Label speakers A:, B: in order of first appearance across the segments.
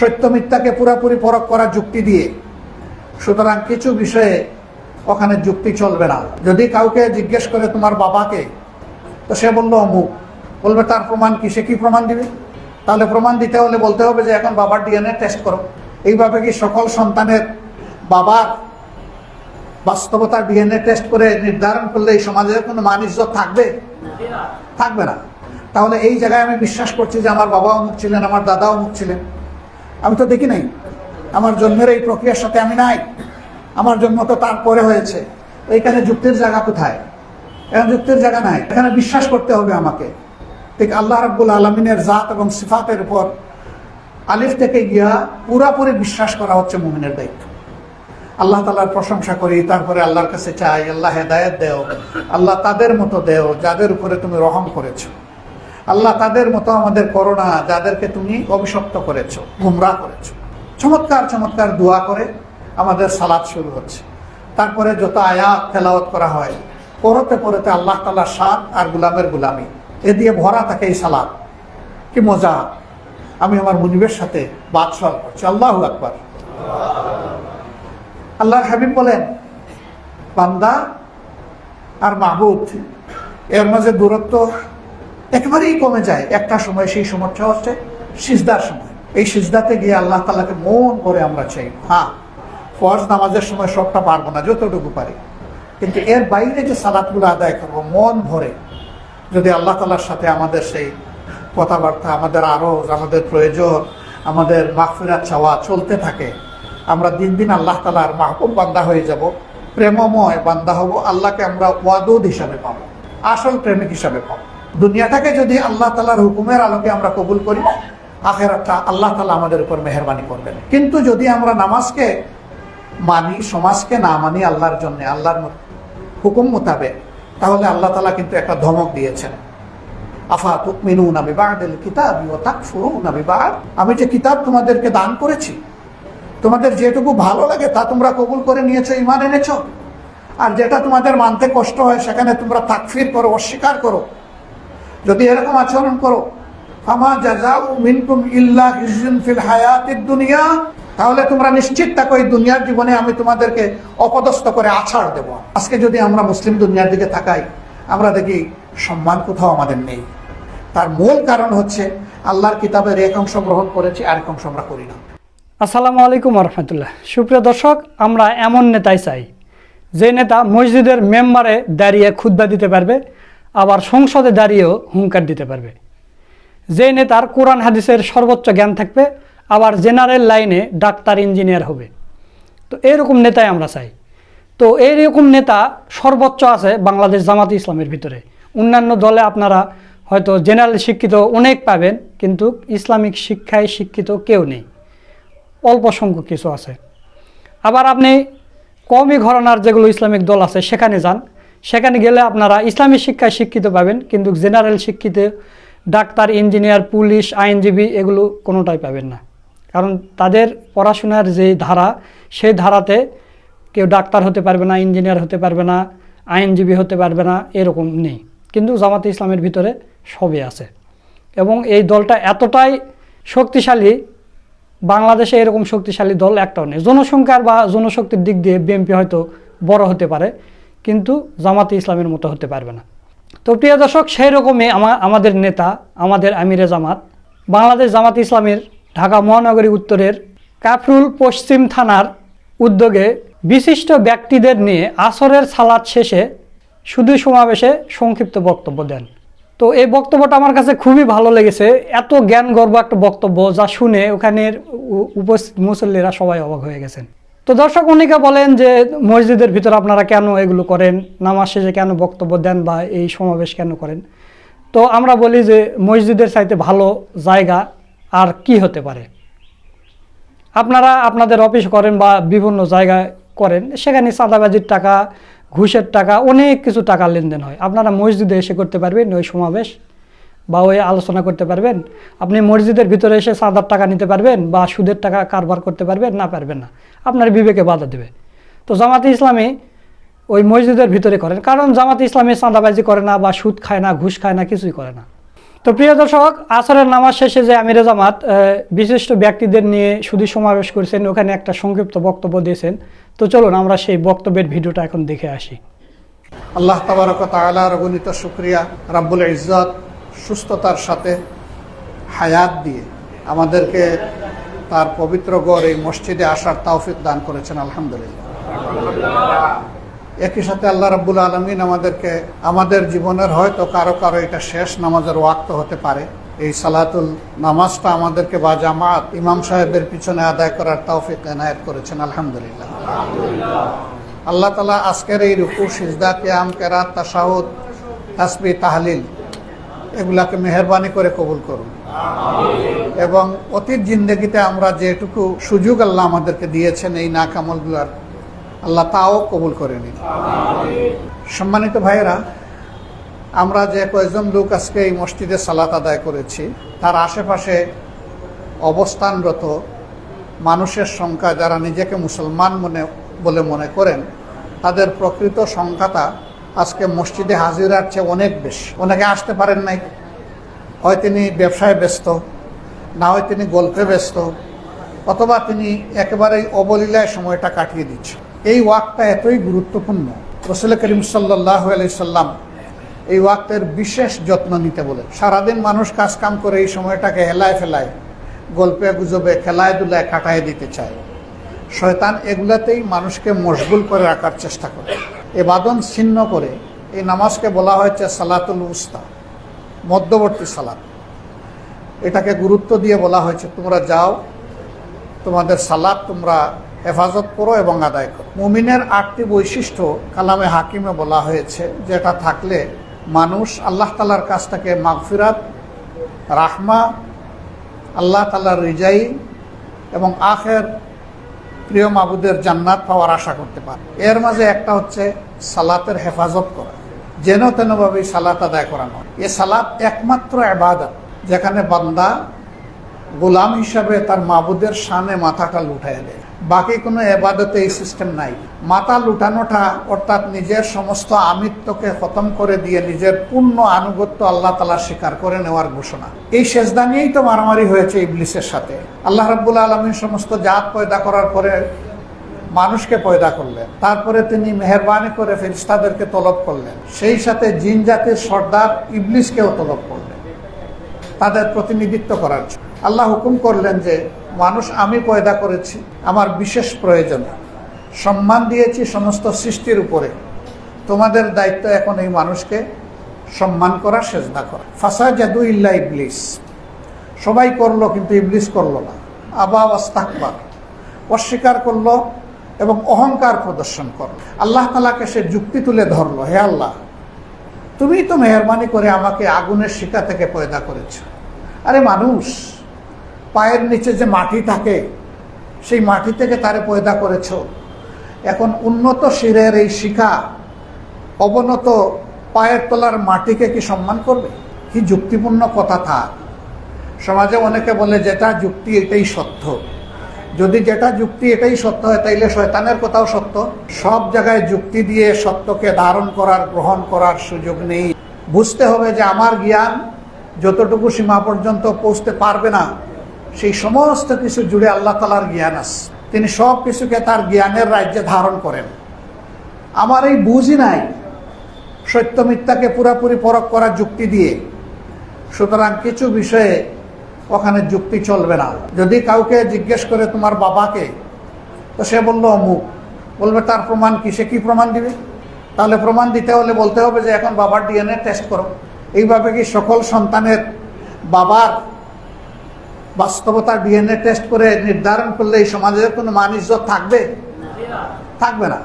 A: সত্য মিথ্যাকে পুরাপুরি পরখ করার যুক্তি দিয়ে। সুতরাং কিছু বিষয়ে ওখানে যুক্তি চলবে না। যদি কাউকে জিজ্ঞেস করে তোমার বাবাকে, তো সে বলল, অমুক। বলবে, তার প্রমাণ কি? সে কি প্রমাণ দিবে? তাহলে প্রমাণ দিতে হলে বলতে হবে যে, এখন বাবার ডিএনএ টেস্ট করো। এইভাবে কি সকল সন্তানের বাবার বাস্তবতা ডিএনএ টেস্ট করে নির্ধারণ করলে এই সমাজের কোনো মান ইজ্জত থাকবে? থাকবে না। তাহলে এই জায়গায় আমি বিশ্বাস করছি যে, আমার বাবা অমুক ছিলেন, আমার দাদা অমুক ছিলেন। আমি তো দেখি নাই। আমার জন্মের এই প্রক্রিয়ার সাথে আমি নাই। আমার জন্ম তো তারপরে হয়েছে। এইখানে যুক্তির জায়গা কোথায়? এখানে যুক্তির জায়গা নাই। এখানে বিশ্বাস করতে হবে আমাকে। ঠিক আল্লাহ রাব্বুল আলমিনের জাত এবং সিফাতের উপর আলিফ থেকে গিয়া পুরাপুরি বিশ্বাস করা হচ্ছে মুমিনের দায়িত্ব। আল্লাহ তালার প্রশংসা করি, তারপরে আল্লাহর কাছে চাই, আল্লাহ হেদায়ত দেও, আল্লাহ তাদের মতো দেও, যাদের উপরে তুমি রহম করেছ। আল্লাহ তাদের মতো আমাদের করোনা যাদেরকে তুমি অভিশপ্ত করেছ গুমরা করেছ। চমৎকার চমৎকার দোয়া করে আমাদের সালাদ শুরু হচ্ছে। তারপরে যত আয়াত তেলাওয়াত করা হয় পরতে পরতে আল্লাহ তালা সাত আর গুলামের গুলামি, এ দিয়ে ভরা থাকে এই সালাদ। কি মজা। আমি আমার মুনিবের সাথে বাদশাল করছি। আল্লাহ আকবার। আল্লাহর হাবিব বলেন, বান্দা আর মাহবুদ, এর মাঝে দূরত্ব একেবারেই কমে যায়। একটা সময় সেই সময়টা হচ্ছে সিজদার সময়। এই সিজদাতে গিয়ে আল্লাহ তালাকে মন করে আমরা চাই হ্যাঁ ফরজ নামাজের সময় সবটা পারব না, যতটুকু পারি। কিন্তু এর বাইরে যে সালাতগুলো আদায় করব, মন ভরে যদি আল্লাহ তালার সাথে আমাদের সেই কথাবার্তা, আমাদের আরজ, আমাদের প্রয়োজন, আমাদের মাহফিরাত চাওয়া চলতে থাকে, আমরা দিন দিন আল্লাহ তালার মাহবুব বান্দা হয়ে যাব, প্রেমময় বান্দা হব, আল্লাহকে আমরা ওয়াদুদ হিসাবে পাবো, আসল প্রেমিক হিসাবে পাবো। দুনিয়াটাকে যদি আল্লাহ তালার হুকুমের আলোকে আমরা কবুল করি, আখেরাতটা আল্লাহ তালা আমাদের উপর মেহরবানি করবেন। কিন্তু যদি আমরা নামাজকে মানি, সমাজকে না মানি আল্লাহর জন্য, আল্লাহর হুকুম মোতাবেক, তাহলে আল্লাহ তালা কিন্তু একটা ধমক দিয়েছেন। আফা তুকমিনু নাবি বাদিল কিতাব নাবি বাদ আমি যে কিতাব তোমাদেরকে দান করেছি, তোমাদের যেটুকু ভালো লাগে তা তোমরা কবুল করে নিয়েছো ইমান এনেছো। আর যেটা তোমাদের মানতে কষ্ট হয়, সেখানে তোমরা তাকফির করো, অস্বীকার করো। যদি এরকম আচরণ করো, ফামা জাজাউ মিনকুম ইল্লা হিজুন ফিল হায়াতিদ দুনিয়া, তাহলে তোমরা নিশ্চিত থাকো, এই দুনিয়ার জীবনে আমি তোমাদেরকে অপদস্থ করে আছাড় দেব। আজকে যদি আমরা মুসলিম দুনিয়ার দিকে তাকাই, আমরা দেখি সম্মান কোথাও আমাদের নেই। তার মূল কারণ হচ্ছে আল্লাহর কিতাবের এক অংশ গ্রহণ করেছি, আরেক অংশ আমরা করি না।
B: আসসালামু আলাইকুম রহমতুল্লাহ। সুপ্রিয় দর্শক, আমরা এমন নেতাই চাই, যে নেতা মসজিদের মেম্বারে দাঁড়িয়ে খুদ্া দিতে পারবে আবার সংসদে দাঁড়িয়েও হুঙ্কার দিতে পারবে। যে নেতার কোরআন হাদিসের সর্বোচ্চ জ্ঞান থাকবে, আবার জেনারেল লাইনে ডাক্তার, ইঞ্জিনিয়ার হবে। তো এরকম নেতাই আমরা চাই। তো এইরকম নেতা সর্বোচ্চ আছে বাংলাদেশ জামাত ইসলামের ভিতরে। অন্যান্য দলে আপনারা হয়তো জেনারেল শিক্ষিত অনেক পাবেন, কিন্তু ইসলামিক শিক্ষায় শিক্ষিত কেউ নেই। অল্প সংখ্যক কিছু আছে। আবার আপনি কমই ঘরানার যেগুলো ইসলামিক দল আছে, সেখানে যান। সেখানে গেলে আপনারা ইসলামী শিক্ষায় শিক্ষিত পাবেন, কিন্তু জেনারেল শিক্ষিত, ডাক্তার, ইঞ্জিনিয়ার, পুলিশ, আইনজীবী এগুলো কোনোটাই পাবেন না। কারণ তাদের পড়াশোনার যে ধারা, সেই ধারাতে কেউ ডাক্তার হতে পারবে না, ইঞ্জিনিয়ার হতে পারবে না, আইনজীবী হতে পারবে না, এরকম নেই। কিন্তু জামাতে ইসলামের ভিতরে সবই আছে। এবং এই দলটা এতটাই শক্তিশালী, বাংলাদেশে এরকম শক্তিশালী দল একটাও নেই। জনসংখ্যার বা জনশক্তির দিক দিয়ে বিএনপি হয়তো বড় হতে পারে কিন্তু জামাতে ইসলামের মতো হতে পারবে না। তো প্রিয় দর্শক সেই রকমই আমা আমাদের নেতা, আমাদের আমিরে জামাত, বাংলাদেশ জামাত ইসলামের ঢাকা মহানগরী উত্তরের কাফরুল পশ্চিম থানার উদ্যোগে বিশিষ্ট ব্যক্তিদের নিয়ে আসরের সালাদ শেষে শুধু সমাবেশে সংক্ষিপ্ত বক্তব্য দেন। তো এই বক্তব্যটা আমার কাছে খুবই ভালো লেগেছে। এত জ্ঞান গর্ব একটা বক্তব্য যা শুনে ওখানের উপস্থিত মুসল্লিরা সবাই অবাক হয়ে গেছেন। তো দর্শক অনেকে বলেন যে মসজিদের ভিতর আপনারা কেন এগুলো করেন? নামাজ শেষে কেন বক্তব্য দেন বা এই সমাবেশ কেন করেন? তো আমরা বলি যে মসজিদের চাইতে ভালো জায়গা আর কি হতে পারে? আপনারা আপনাদের অফিস করেন বা বিভিন্ন জায়গায় করেন, সেখানে চাঁদাবাজির টাকা, ঘুষের টাকা, অনেক কিছু টাকা লেনদেন হয়। আপনারা মসজিদে এসে করতে পারবেন ওই সমাবেশ বা ওই আলোচনা করতে পারবেন। আপনি মসজিদের ভিতরে এসে চাঁদার টাকা নিতে পারবেন বা সুদের টাকা কারবার করতে পারবেন, না পারবেন না। আপনার বিবেকে বাধা দেবে। তো জামাতে ইসলামী ওই মসজিদের ভিতরে করেন। কারণ জামাতে ইসলামী চাঁদাবাজি করে না বা সুদ খায় না, ঘুষ খায় না, কিছুই করে না। তো প্রিয় দর্শক, আসরের নামাজ শেষে যে আমিরে জামাত বিশিষ্ট ব্যক্তিদের নিয়ে শুধু সমাবেশ করেছেন, ওখানে একটা সংক্ষিপ্ত বক্তব্য দিয়েছেন। তো চলুন, আমরা সেই বক্তব্যের ভিডিওটা এখন দেখে আসি।
A: আল্লাহ তাবারক তালার অগণিত শুক্রিয়া, রাব্বুল ইজ্জত, সুস্থতার সাথে হায়াত দিয়ে আমাদেরকে তার পবিত্র গড় এই মসজিদে আসার তাওফিক দান করেছেন, আলহামদুলিল্লাহ। একই সাথে আল্লাহ রাব্বুল আলমিন আমাদেরকে, আমাদের জীবনের হয়তো কারও কারও এটা শেষ নামাজের ওয়াক্ত হতে পারে। এই সালাতুল নামাজটা আমাদেরকে বা জামাত, ইমাম সাহেবের পিছনে আদায় করার তৌফিক এনায়েত করেছেন, আলহামদুলিল্লাহ। আল্লাহ তালা আজকের এই রুকু, সিজদা, কিয়াম, কেরাত তাসাহুদ তাসবি তাহলিল এগুলাকে মেহরবানি করে কবুল করুন। এবং অতীত জিন্দগিতে আমরা যেটুকু সুযোগ আল্লাহ আমাদেরকে দিয়েছেন এই নাকামলগুলার আল্লাহ তাও কবুল করে নিন। সম্মানিত ভাইয়েরা, আমরা যে কয়েকজন লোক আজকে এই মসজিদে সালাত আদায় করেছি, তার আশেপাশে অবস্থানরত মানুষের সংখ্যা যারা নিজেকে মুসলমান মনে, বলে মনে করেন, তাদের প্রকৃত সংখ্যাটা আজকে মসজিদে হাজিরার চেয়ে অনেক বেশি। অনেকে আসতে পারেন নাই। হয় তিনি ব্যবসায় ব্যস্ত, না হয় তিনি গল্পে ব্যস্ত, অথবা তিনি একেবারেই অবলীলায় সময়টা কাটিয়ে দিচ্ছে এই ওয়াকটা এতই গুরুত্বপূর্ণ। রসুল করিম সাল্লাহ সাল্লাম এই ওয়াক্তের বিশেষ যত্ন নিতে বলে সারাদিন মানুষ কাজ কাম করে এই সময়টাকে হেলায় ফেলায়, গল্পে, গুজবে, খেলায় দুলায় কাটায় দিতে চায়। শয়তান এগুলাতেই মানুষকে মশগুল করে রাখার চেষ্টা করে। এ বাদন ছিন্ন করে এই নামাজকে বলা হয়েছে সালাতুল উস্তা, মধ্যবর্তী সালাত। এটাকে গুরুত্ব দিয়ে বলা হয়েছে, তোমরা যাও, তোমাদের সালাদ তোমরা হেফাজত করো এবং আদায় করো। মুমিনের আটটি বৈশিষ্ট্য কালামে হাকিমে বলা হয়েছে, যেটা থাকলে মানুষ আল্লাহ তালার কাছ থেকে মাগফিরাত, রাহমা, আল্লাহ তালার রিজাই এবং আখের প্রিয় মাবুদের জান্নাত পাওয়ার আশা করতে পারে। এর মাঝে একটা হচ্ছে সালাতের হেফাজত করা। যেন তেনভাবে সালাত আদায় করানো এ সালাত একমাত্র আবাদত যেখানে বান্দা গোলাম হিসাবে তার মাবুদের সামনে মাথাটা লুটাই দেয়। বাকি কোনো এবাদতে এই সিস্টেম নাই। মাথা লুটানোটা অর্থাৎ নিজের সমস্ত আমিত্বকে খতম করে দিয়ে নিজের পূর্ণ আনুগত্য আল্লাহ তালা স্বীকার করে নেওয়ার ঘোষণা। এই সেজদা নিয়েই তো মারামারি হয়েছে ইবলিসের সাথে। আল্লাহ রাব্বুল আলমীর সমস্ত জাত পয়দা করার পরে মানুষকে পয়দা করলেন। তারপরে তিনি মেহরবানি করে ফেরিস্তাদেরকে তলব করলেন। সেই সাথে জিন জাতির সর্দার ইবলিসকেও তলব করলেন। তাদের প্রতিনিধিত্ব করার আল্লাহ হুকুম করলেন যে, মানুষ আমি পয়দা করেছি, আমার বিশেষ প্রয়োজন। সম্মান দিয়েছি সমস্ত সৃষ্টির উপরে। তোমাদের দায়িত্ব এখন এই মানুষকে সম্মান করা, সেজদা করা। ফাসা জাদু ইল্লা ইবলিস। সবাই করল, কিন্তু ইবলিস করল না। আবা ওয়াস্তাকবার। অস্বীকার করল এবং অহংকার প্রদর্শন করল। আল্লাহ তালাকে সে যুক্তি তুলে ধরলো, হে আল্লাহ তুমি তো মেহরবানি করে আমাকে আগুনের শিকা থেকে পয়দা করেছ। আরে মানুষ, পায়ের নিচে যে মাটি থাকে, সেই মাটি থেকে তারে পয়দা করেছ। এখন উন্নত শিরের এই শিখা অবনত পায়ের তলার মাটিকে কি সম্মান করবে? কি যুক্তিপূর্ণ কথা থাক সমাজে অনেকে বলে, যেটা যুক্তি, এটাই সত্য। যদি যেটা যুক্তি এটাই সত্য হয়, তাইলে শয়তানের কথাও সত্য। সব জায়গায় যুক্তি দিয়ে সত্যকে ধারণ করার, গ্রহণ করার সুযোগ নেই। বুঝতে হবে যে আমার জ্ঞান যতটুকু সীমা পর্যন্ত পৌঁছতে পারবে না, সেই সমস্ত কিছু জুড়ে আল্লাহ তালার জ্ঞান আছে। তিনি সব কিছুকে তার জ্ঞানের রাজ্যে ধারণ করেন। আমার এই বুঝই নাই সত্য মিথ্যাকে পুরাপুরি পরখ করার যুক্তি দিয়ে। সুতরাং কিছু বিষয়ে ওখানে যুক্তি চলবে না। যদি কাউকে জিজ্ঞেস করে তোমার বাবাকে, তো সে বলল, অমুক। বলবে, তার প্রমাণ কি? সে কি প্রমাণ দিবে? তাহলে প্রমাণ দিতে হলে বলতে হবে যে, এখন বাবার ডিএনএ টেস্ট করো। এইভাবে কি সকল সন্তানের বাবার বাস্তবতার ডিএনএ টেস্ট করে নির্ধারণ করলে এই সমাজের কোনো মান ইজ্জত থাকবে? থাকবে না।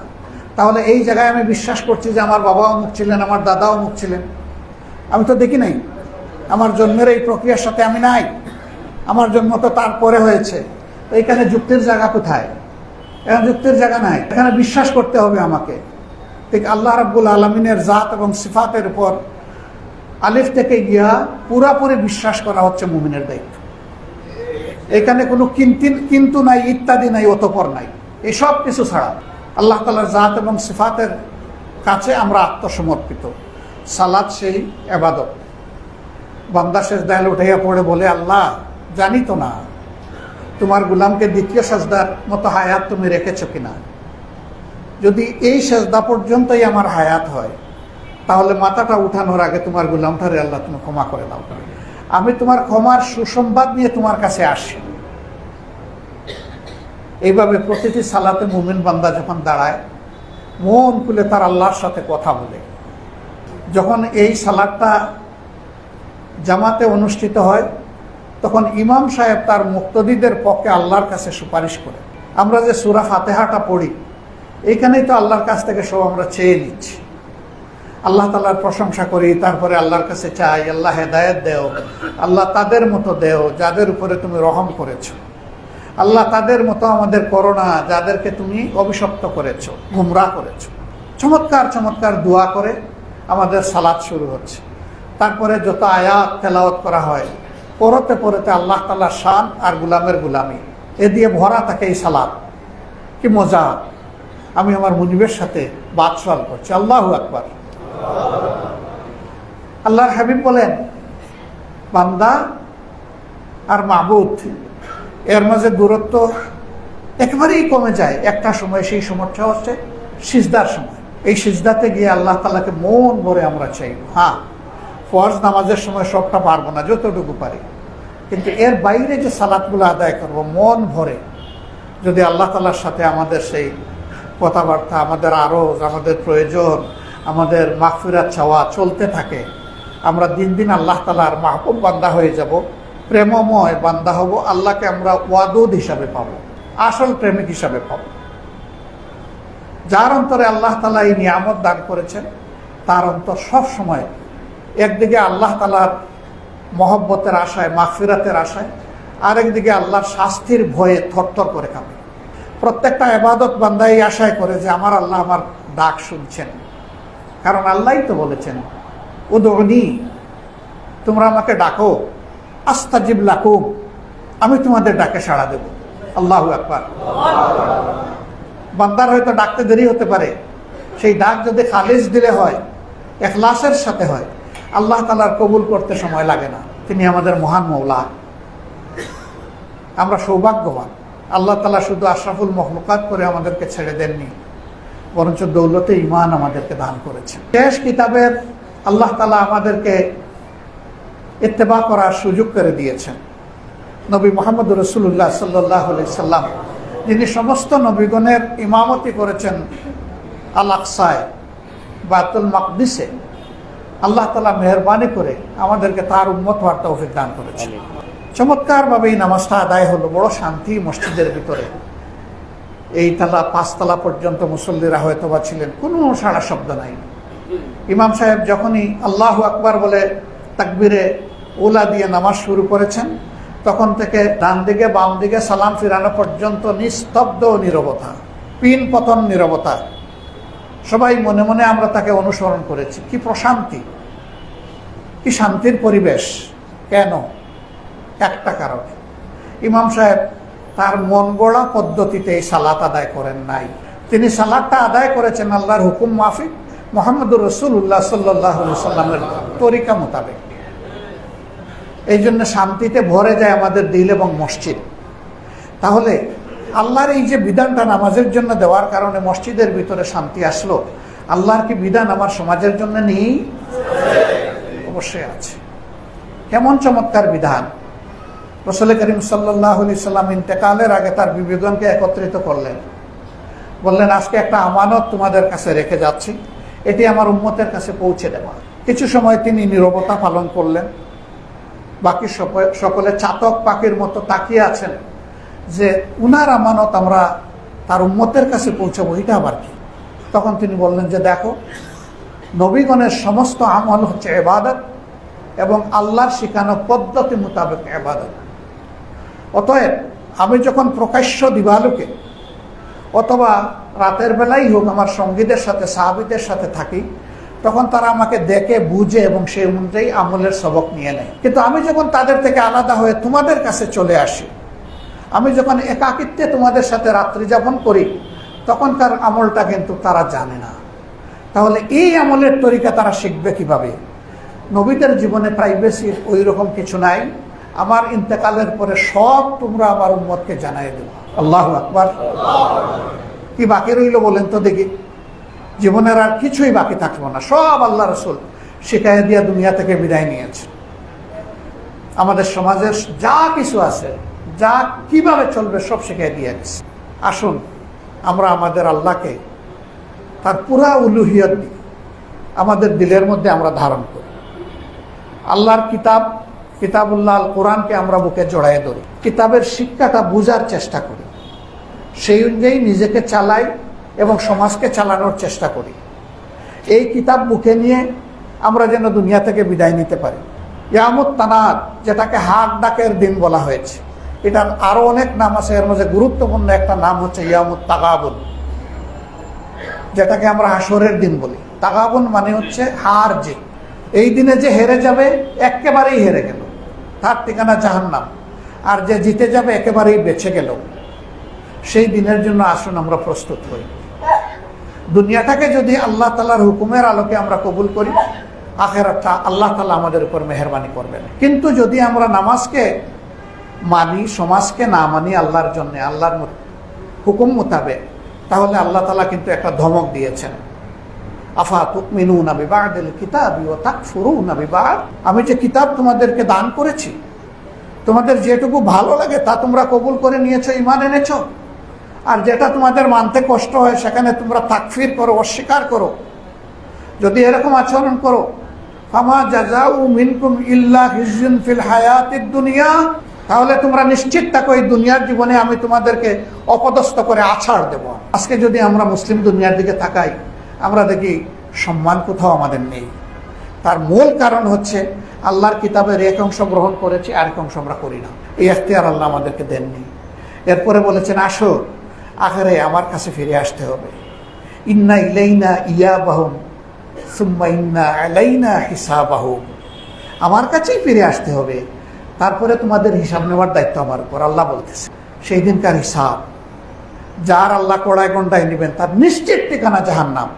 A: তাহলে এই জায়গায় আমি বিশ্বাস করছি যে, আমার বাবা অমুক ছিলেন, আমার দাদাও অমুক ছিলেন। আমি তো দেখি নাই। আমার জন্মের এই প্রক্রিয়ার সাথে আমি নাই। আমার জন্ম তো তারপরে হয়েছে। এখানে যুক্তির জায়গা কোথায়? এখানে যুক্তির জায়গা নাই। এখানে বিশ্বাস করতে হবে আমাকে। ঠিক আল্লাহ রাব্বুল আলমিনের জাত এবং সিফাতের উপর আলিফ থেকে গিয়া পুরাপুরি বিশ্বাস করা হচ্ছে মুমিনের দায়িত্ব। এখানে কোনো কিন্তিন কিন্তু নাই, ইত্যাদি নাই, অতপর নাই। এসব কিছু ছাড়া আল্লাহ তালার জাত এবং সিফাতের কাছে আমরা আত্মসমর্পিত। সালাদ সেই এবাদত। বান্দা সেজদায় উঠাইয়া পড়ে বলে, আল্লাহ জানি তো না। তোমার গুলামকে দ্বিতীয় সাজদার মতো হায়াত তুমি রেখেছ কিনা? যদি এই সেজদা পর্যন্তই আমার হায়াত হয়, তাহলে মাথাটা উঠানোর আগে তোমার গুলামটারে আল্লাহ তুমি ক্ষমা করে দাও। আমি তোমার ক্ষমার সুসংবাদ নিয়ে তোমার কাছে আসি। এইভাবে প্রতিটি সালাতে মুমিন বান্দা যখন দাঁড়ায়, মন খুলে তার আল্লাহর সাথে কথা বলে। যখন এই সালাদটা জামাতে অনুষ্ঠিত হয় তখন ইমাম সাহেব তার মুক্তদিদের পক্ষে আল্লাহর কাছে সুপারিশ করে। আমরা যে সুরা ফাতেহাটা পড়ি, এইখানেই তো আল্লাহর কাছ থেকে সব আমরা চেয়ে নিচ্ছি। আল্লাহ তালার প্রশংসা করি, তারপরে আল্লাহর কাছে চাই, আল্লাহ হেদায়ত দেও, আল্লাহ তাদের মতো দেও, যাদের উপরে তুমি রহম করেছ। আল্লাহ তাদের মতো আমাদের করোনা যাদেরকে তুমি অভিশপ্ত করেছ গুমরা করেছ। চমৎকার চমৎকার দোয়া করে আমাদের সালাদ শুরু হচ্ছে। তারপরে যত আয়াত তেলাওয়াত করা হয় পরতে পরতে আল্লাহ তালার শান আর গুলামের গুলামি। এ দিয়ে ভরা থাকে এই সালাদ। কি মজা। আমি আমার মুনিবের সাথে বাদশাল করছি। আল্লাহ আকবার। আল্লাহর হাবিব বলেন, বান্দা আর মাহবুদ এর মাঝে দূরত্ব একেবারেই কমে যায়। একটা সময় সেই সময়টা হচ্ছে সিজদার সময়। এই সিজদাতে গিয়ে আল্লাহ তালাকে মন ভরে আমরা চাইব। হ্যাঁ। ফরজ নামাজের সময় সবটা পারব না, যতটুকু পারি। কিন্তু এর বাইরে যে সালাদগুলো আদায় করব, মন ভরে যদি আল্লাহ তালার সাথে আমাদের সেই কথাবার্তা, আমাদের আরজ, আমাদের প্রয়োজন, আমাদের মাহফিরাত চাওয়া চলতে থাকে, আমরা দিন দিন আল্লাহ তালার মাহবুব বান্দা হয়ে যাব, প্রেমময় বান্দা হব, আল্লাহকে আমরা ওয়াদুদ হিসাবে পাব, আসল প্রেমিক হিসাবে পাব। যার অন্তরে আল্লাহ তালা এই নিয়ামত দান করেছেন, তার অন্তর সব সময় একদিকে আল্লাহ তালার মহব্বতের আশায় মাহফিরাতের আশায়, আরেকদিকে আল্লাহর শাস্তির ভয়ে থরথর করে কাঁপে। প্রত্যেকটা এবাদত বান্দা এই আশায় করে যে আমার আল্লাহ আমার ডাক শুনছেন। কারণ আল্লাহই তো বলেছেন উদনি তোমরা আমাকে ডাকো, আস্তাজিব লাকুম, আমি তোমাদের ডাকে সাড়া দেব। আল্লাহ একবার বান্দার হয়তো ডাকতে দেরি হতে পারে। সেই ডাক যদি খালিজ দিলে হয়, এখলাসের সাথে হয় আল্লাহ তালার কবুল করতে সময় লাগে না। তিনি আমাদের মহান মৌলা। আমরা সৌভাগ্যবান। আল্লাহ তালা শুধু আশরাফুল মখলুকাত করে আমাদেরকে ছেড়ে দেননি, বরঞ্চ দৌলতে ইমান আমাদেরকে দান করেছেন। শেষ কিতাবের আল্লাহ তালা আমাদেরকে ইত্তেবা করার সুযোগ করে দিয়েছেন। নবী মোহাম্মদ রসুল্লাহ সাল্লাহ সাল্লাম, যিনি সমস্ত নবীগণের ইমামতি করেছেন আল আকসায়, বাতুল মাকদিসে আল্লাহ তালা মেহরবানি করে আমাদেরকে তার উন্মত হওয়ার তৌফিক দান করেছেন। চমৎকারভাবে এই নামাজটা আদায় হলো বড় শান্তি মসজিদের ভিতরে। এই তালা পাঁচতলা পর্যন্ত মুসল্লিরা হয়তো বা ছিলেন কোনো সাড়া শব্দ নাই। ইমাম সাহেব যখনই আল্লাহ আকবার বলে তাকবিরে ওলা দিয়ে নামাজ শুরু করেছেন তখন থেকে ডান দিকে বাম দিকে সালাম ফিরানো পর্যন্ত নিস্তব্ধ নিরবতা পিন পতন নিরবতা সবাই মনে মনে আমরা তাকে অনুসরণ করেছি। কি প্রশান্তি, কি শান্তির পরিবেশ। কেন? একটা কারণে। ইমাম সাহেব তার মন গড়া পদ্ধতিতে এই সালাত আদায় করেন নাই। তিনি সালাদটা আদায় করেছেন আল্লাহর হুকুম মাফিক মোহাম্মদুর রসুল্লাহ সাল্লাহ সাল্লামের তরিকা মোতাবেক। এই জন্য শান্তিতে ভরে যায় আমাদের দিল এবং মসজিদ। তাহলে আল্লাহর এই যে বিধানটা নামাজের জন্য দেওয়ার কারণে মসজিদের ভিতরে শান্তি আসলো, আল্লাহর কি বিধান আমার সমাজের জন্য নেই? অবশ্যই আছে। কেমন চমৎকার বিধান। রসল করিম সাল্লাহ সাল্লাম ইন্তেকালের আগে তার বিবেদনকে একত্রিত করলেন। বললেন, আজকে একটা আমানত তোমাদের কাছে রেখে যাচ্ছি। এটি আমার উম্মতের কাছে পৌঁছে দেওয়া। কিছু সময় তিনি নিরবতা পালন করলেন। বাকি সকলে চাতক পাখির মতো তাকিয়ে আছেন। যে উনার আমানত আমরা তার উম্মতের কাছে পৌঁছাবো, এটা আবার কি? তখন তিনি বললেন যে দেখো, নবীগণের সমস্ত আমল হচ্ছে এবাদত এবং আল্লাহর শিখানো পদ্ধতি মোতাবেক এবাদত। অতএব আমি যখন প্রকাশ্য দিবালুকে অথবা রাতের বেলাই হোক আমার সঙ্গীদের সাথে, সাহাবিদের সাথে থাকি, তখন তারা আমাকে দেখে, বুঝে এবং সেই অনুযায়ী আমলের সবক নিয়ে নেয়। কিন্তু আমি যখন তাদের থেকে আলাদা হয়ে তোমাদের কাছে চলে আসি আমি যখন একাকিত্বে তোমাদের সাথে রাত্রি যাপন করি, তখনকার আমলটা কিন্তু তারা জানে না। তাহলে এই আমলের তরিকা তারা শিখবে কীভাবে? নবীদের জীবনে প্রাইভেসির ওই রকম কিছু নাই। আমার ইন্তেকালের পরে সব তোমরা আমার উম্মতকে জানাই দেবো। আল্লাহ আকবার। কি বাকি রইল বলেন তো দেখি। জীবনের আর কিছুই বাকি থাকল না। সব আল্লাহ রসুল শিখাই দিয়া দুনিয়া থেকে বিদায় নিয়েছে। আমাদের সমাজের যা কিছু আছে যা কীভাবে চলবে সব শিখাই দিয়ে আসুন, আমরা আমাদের আল্লাহকে তার পুরা উলুহিয়ত দিই। আমাদের দিলের মধ্যে আমরা ধারণ করি। আল্লাহর কিতাব, কিতাবুল্লাহ আল কোরআনকে আমরা বুকে জড়াই ধরি। কিতাবের শিক্ষাটা বোঝার চেষ্টা করি। সেই অনুযায়ী নিজেকে চালাই এবং সমাজকে চালানোর চেষ্টা করি। এই কিতাব বুকে নিয়ে আমরা যেন দুনিয়া থেকে বিদায় নিতে পারি। ইয়ামুত তানাত, যেটাকে হাক ডাকের দিন বলা হয়েছে। এটার আরও অনেক নাম আছে, এর মধ্যে গুরুত্বপূর্ণ একটা নাম হচ্ছে ইয়ামুদ তাগাবুন, যেটাকে আমরা হাসরের দিন বলি। তাগাবুন মানে হচ্ছে হার জিত এই দিনে যে হেরে যাবে, একেবারেই হেরে গেল, তার ঠিকানা জাহান্নাম, আর যে জিতে যাবে, একেবারেই বেঁচে গেল। সেই দিনের জন্য আসুন আমরা প্রস্তুত হই। দুনিয়াটাকে যদি আল্লাহ তালার হুকুমের আলোকে আমরা কবুল করি, আখেরাতটা আল্লাহ তালা আমাদের উপর মেহরবানি করবেন। কিন্তু যদি আমরা নামাজকে মানি, সমাজকে না মানি আল্লাহর জন্য, আল্লাহর হুকুম মোতাবেক। তাহলে আল্লাহ তালা কিন্তু একটা ধমক দিয়েছেন। আফা তুকমিনু আমি যে কিতাব তোমাদেরকে দান করেছি, তোমাদের যেটুকু ভালো লাগে তা তোমরা কবুল করে নিয়েছো ইমান এনেছো। আর যেটা তোমাদের মানতে কষ্ট হয়, সেখানে তোমরা তাকফির করো, অস্বীকার করো। যদি এরকম আচরণ করো, ফামা জাজাউ মিনকুম ইল্লা হিজুন ফিল হায়াতিদ দুনিয়া তাহলে তোমরা নিশ্চিত থাকো, এই দুনিয়ার জীবনে আমি তোমাদেরকে অপদস্থ করে আছাড় দেব। আজকে যদি আমরা মুসলিম দুনিয়ার দিকে তাকাই, আমরা দেখি সম্মান কোথাও আমাদের নেই। তার মূল কারণ হচ্ছে আল্লাহর কিতাবের এক অংশ গ্রহণ করেছি আর এক অংশ আমরা করি না। এই এখতিয়ার আল্লাহ আমাদেরকে দেননি। এরপরে বলেছেন, আসো, আখেরে আমার কাছে ফিরে আসতে হবে। ইন্না ইলাইনা ইয়া বাহুম সুম্মা ইন্না আলাইনা হিসাবাহুম। আমার কাছেই ফিরে আসতে হবে। তারপরে তোমাদের হিসাব নেওয়ার দায়িত্ব আমার উপর, আল্লাহ বলতেছে। সেই দিনকার হিসাব, যার আল্লাহ কড়ায় গন্ডায় নেবেন, তার নিশ্চিত ঠিকানা যাহার নাম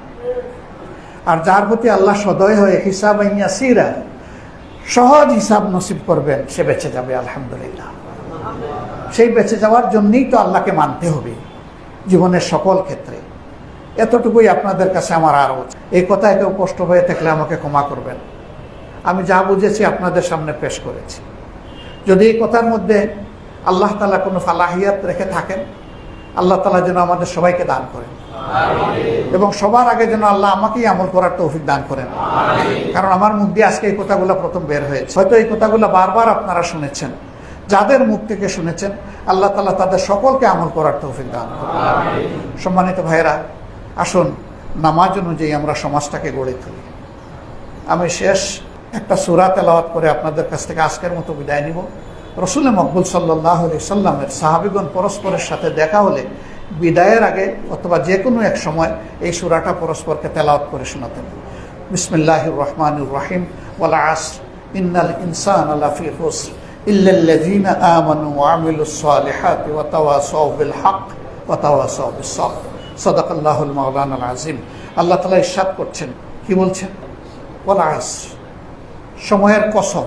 A: আর যার প্রতি আল্লাহ সদয় হয়ে হিসাব সিরা সহজ হিসাব নসিব করবেন, সে বেঁচে যাবে, আলহামদুলিল্লাহ। সেই বেঁচে যাওয়ার জন্যই তো আল্লাহকে মানতে হবে, জীবনের সকল ক্ষেত্রে। এতটুকুই আপনাদের কাছে আমার আরও এই কথায় কেউ কষ্ট হয়ে থাকলে আমাকে ক্ষমা করবেন। আমি যা বুঝেছি আপনাদের সামনে পেশ করেছি। যদি এই কথার মধ্যে আল্লাহ তালা কোনো ফালাহিয়াত রেখে থাকেন আল্লাহ তালা যেন আমাদের সবাইকে দান করেন। এবং সবার আগে যেন আল্লাহ আমাকেই আমল করার তৌফিক দান করেন। কারণ আমার মুখ দিয়ে আজকে এই কথাগুলো প্রথম বের হয়েছে। হয়তো এই কথাগুলো বারবার আপনারা শুনেছেন। যাদের মুখ থেকে শুনেছেন আল্লাহ তালা তাদের সকলকে আমল করার তৌফিক দান করেন। সম্মানিত ভাইরা আসুন নামাজ অনুযায়ী আমরা সমাজটাকে গড়ে তুলি। আমি শেষ একটা সুরা তেলাওয়াত করে আপনাদের কাছ থেকে আজকের মতো বিদায় নিব। রসুল মকবুল সাল্লাহ আলি সাল্লামের সাহাবিগণ পরস্পরের সাথে দেখা হলে বিদায়ের আগে অথবা যে কোনো এক সময় এই সুরাটা পরস্পরকে তেলাওয়াত করে শোনাতেন। বিসমিল্লাহ রহমানুর রহিম। ওয়ালা আস ইন্নাল ইনসান আলাফি হোস ইল্লাল্লাযীনা আমানু ওয়া আমিলুস সালিহাতি ওয়া তাওয়াসাউ বিল হক ওয়া তাওয়াসাউ বিস সবর। সাদাকাল্লাহুল মাওলানা আল আযীম আল্লাহ তাআলা ইরশাদ করছেন। কি বলছেন? ওয়াল আসর সময়ের কসম।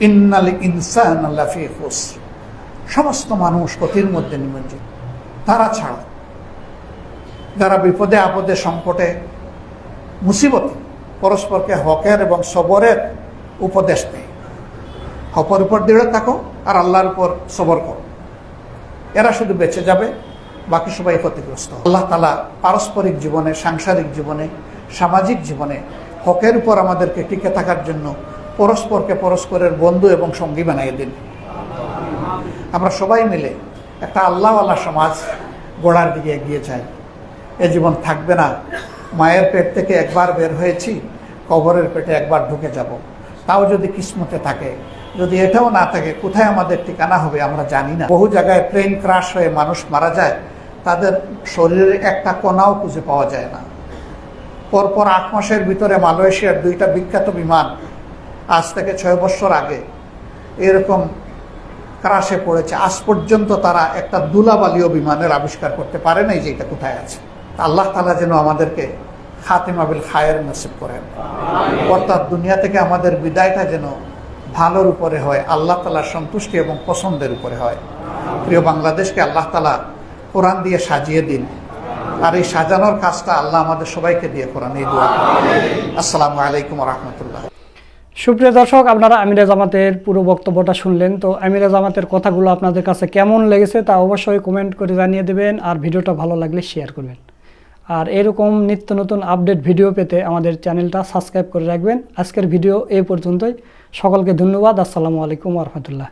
A: ইন্নাল ইনসান হুসর সমস্ত মানুষ ক্ষতির মধ্যে নিমজ্জিত। তারা ছাড়া। যারা বিপদে, আপদে, সংকটে, মুসিবত পরস্পরকে হকের এবং সবরের উপদেশ দেয়। হকের উপর দৃঢ় থাকো আর আল্লাহর উপর সবর করো। এরা শুধু বেঁচে যাবে, বাকি সবাই ক্ষতিগ্রস্ত। আল্লাহ তালা পারস্পরিক জীবনে, সাংসারিক জীবনে, সামাজিক জীবনে হকের উপর আমাদেরকে টিকে থাকার জন্য পরস্পরকে পরস্পরের বন্ধু এবং সঙ্গী বানিয়ে দিন। আমরা সবাই মিলে একটা আল্লাহওয়ালা সমাজ গড়ার দিকে এগিয়ে যাই। এ জীবন থাকবে না। মায়ের পেট থেকে একবার বের হয়েছি, কবরের পেটে একবার ঢুকে যাব। তাও যদি কিসমতে থাকে, যদি এটাও না থাকে, কোথায় আমাদের ঠিকানা হবে আমরা জানি না। বহু জায়গায় প্লেন ক্রাশ হয়ে মানুষ মারা যায়, তাদের শরীরের একটা কণাও খুঁজে পাওয়া যায় না। পরপর আট মাসের ভিতরে মালয়েশিয়ার দুইটা বিখ্যাত বিমান আজ থেকে ছয় বছর আগে এরকম ক্রাশে পড়েছে। আজ পর্যন্ত তারা একটা দুলাবালীয় বিমানের আবিষ্কার করতে পারে নাই যে এটা কোথায় আছে। আল্লাহ তালা যেন আমাদেরকে খাতেমাবিল খায়ের নসিব করেন। অর্থাৎ দুনিয়া থেকে আমাদের বিদায়টা যেন ভালোর উপরে হয়, আল্লাহ তালার সন্তুষ্টি এবং পছন্দের উপরে হয়। প্রিয় বাংলাদেশকে আল্লাহ তালা কোরআন দিয়ে সাজিয়ে দিন। আর এই সাজানোর কাজটা আল্লাহ আমাদের সবাইকে দিয়ে কোরআন এই দোয়া। আসসালামু আলাইকুম রহমতুল্লাহ।
B: সুপ্রিয় দর্শক, আপনারা আমিরা জামাতের পুরো বক্তব্যটা শুনলেন। তো আমিরা জামাতের কথাগুলো আপনাদের কাছে কেমন লেগেছে তা অবশ্যই কমেন্ট করে জানিয়ে দেবেন আর ভিডিওটা ভালো লাগলে শেয়ার করবেন। আর এরকম নিত্য নতুন আপডেট ভিডিও পেতে আমাদের চ্যানেলটা সাবস্ক্রাইব করে রাখবেন। আজকের ভিডিও এই পর্যন্তই। সকলকে ধন্যবাদ। আসসালামু আলাইকুম রহমতুল্লাহ।